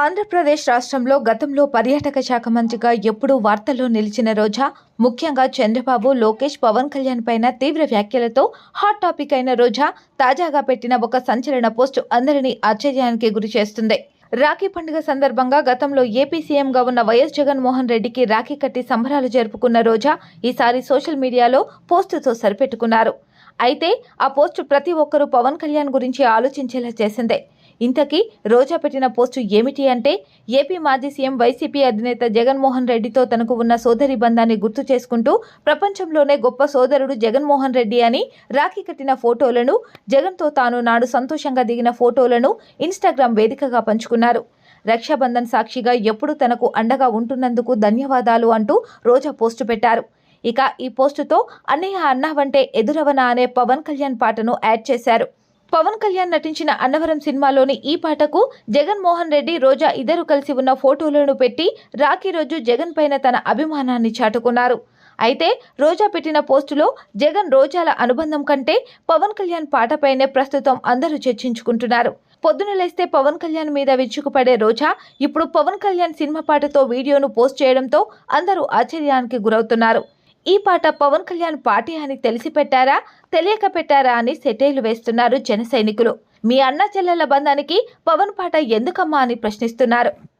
ఆంధ్రప్రదేశ్ రాష్ట్రంలో గతంలో పర్యాటక శాఖ మంత్రిగా ఎప్పుడూ వార్తల్లో నిలిచిన రోజా ముఖ్యంగా చంద్రబాబు లోకేష్ పవన్ కళ్యాణ్ పైన తీవ్ర వ్యాఖ్యలతో హాట్ టాపిక్ అయిన రోజా తాజాగా పెట్టిన ఒక సంచలన పోస్ట్ అందరినీ ఆశ్చర్యానికి గురి చేస్తుంది. రాఖీ పండుగ సందర్భంగా గతంలో ఏపీ సీఎంగా ఉన్న వైఎస్ జగన్మోహన్ రెడ్డికి రాఖీ కట్టి సంబరాలు జరుపుకున్న రోజా ఈసారి సోషల్ మీడియాలో పోస్టుతో సరిపెట్టుకున్నారు. అయితే ఆ పోస్టు ప్రతి ఒక్కరూ పవన్ కళ్యాణ్ గురించి ఆలోచించేలా చేసిందే. ఇంతకీ రోజా పెట్టిన పోస్టు ఏమిటి అంటే ఏపీ మాజీ సీఎం వైసీపీ అధినేత జగన్మోహన్ రెడ్డితో తనకు ఉన్న సోదరి బంధాన్ని గుర్తు చేసుకుంటూ ప్రపంచంలోనే గొప్ప సోదరుడు జగన్మోహన్ రెడ్డి అని రాఖీ కట్టిన ఫోటోలను జగన్తో తాను నాడు సంతోషంగా దిగిన ఫోటోలను ఇన్స్టాగ్రామ్ వేదికగా పంచుకున్నారు. రక్షాబంధన్ సాక్షిగా ఎప్పుడు తనకు అండగా ఉంటున్నందుకు ధన్యవాదాలు అంటూ రోజా పోస్టు పెట్టారు. ఇక ఈ పోస్టుతో అన్నయ్య అన్నావంటే ఎదురవనా అనే పవన్ కళ్యాణ్ పాటను యాడ్ చేశారు. పవన్ కళ్యాణ్ నటించిన అన్నవరం సినిమాలోని ఈ పాటకు జగన్మోహన్ రెడ్డి రోజా ఇద్దరు కలిసి ఉన్న ఫోటోలను పెట్టి రాఖీ రోజు జగన్ పైన తన అభిమానాన్ని చాటుకున్నారు. అయితే రోజా పెట్టిన పోస్టులో జగన్ రోజాల అనుబంధం కంటే పవన్ కళ్యాణ్ పాటపైనే ప్రస్తుతం అందరూ చర్చించుకుంటున్నారు. పొద్దున లేస్తే పవన్ కళ్యాణ్ మీద విరుచుకుపడే రోజా ఇప్పుడు పవన్ కళ్యాణ్ సినిమా పాటతో వీడియోను పోస్ట్ చేయడంతో అందరూ ఆశ్చర్యానికి గురవుతున్నారు. ఈ పాట పవన్ కళ్యాణ్ పార్టీ అని తెలిసి పెట్టారా తెలియక పెట్టారా అని సెటైలు వేస్తున్నారు జన సైనికులు. మీ అన్న చెల్లెల బంధానికి పవన్ పాట ఎందుకమ్మా అని ప్రశ్నిస్తున్నారు.